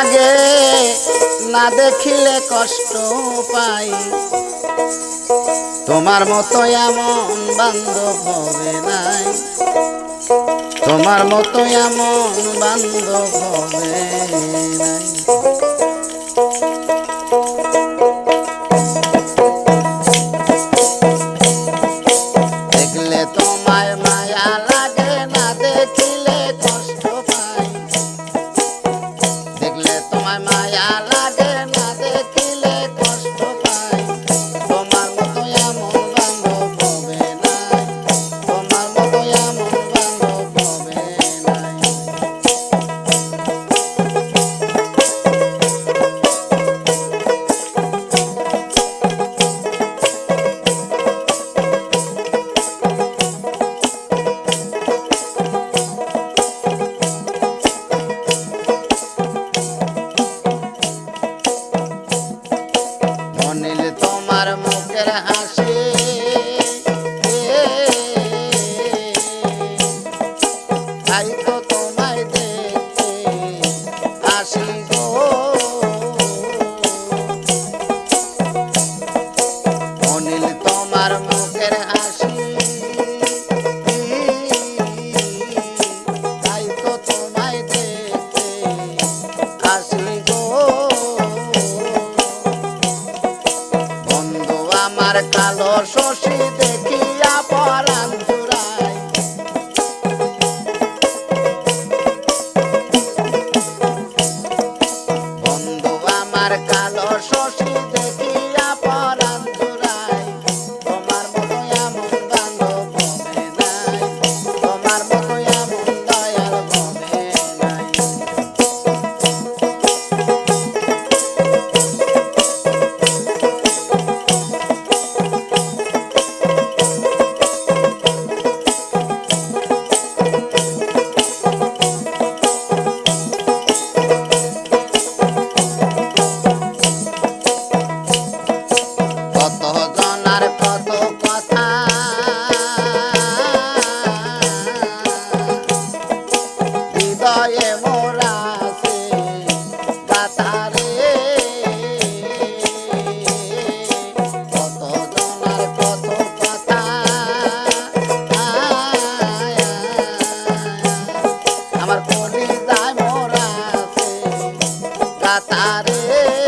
লাগে, না দেখিলে কষ্ট পাই। তোমার মতো এমন বান্ধব হবে নাই। তোমার মতো এমন বান্ধব হবে নাই। সুন্দর শশী দেখ সাঁতারে।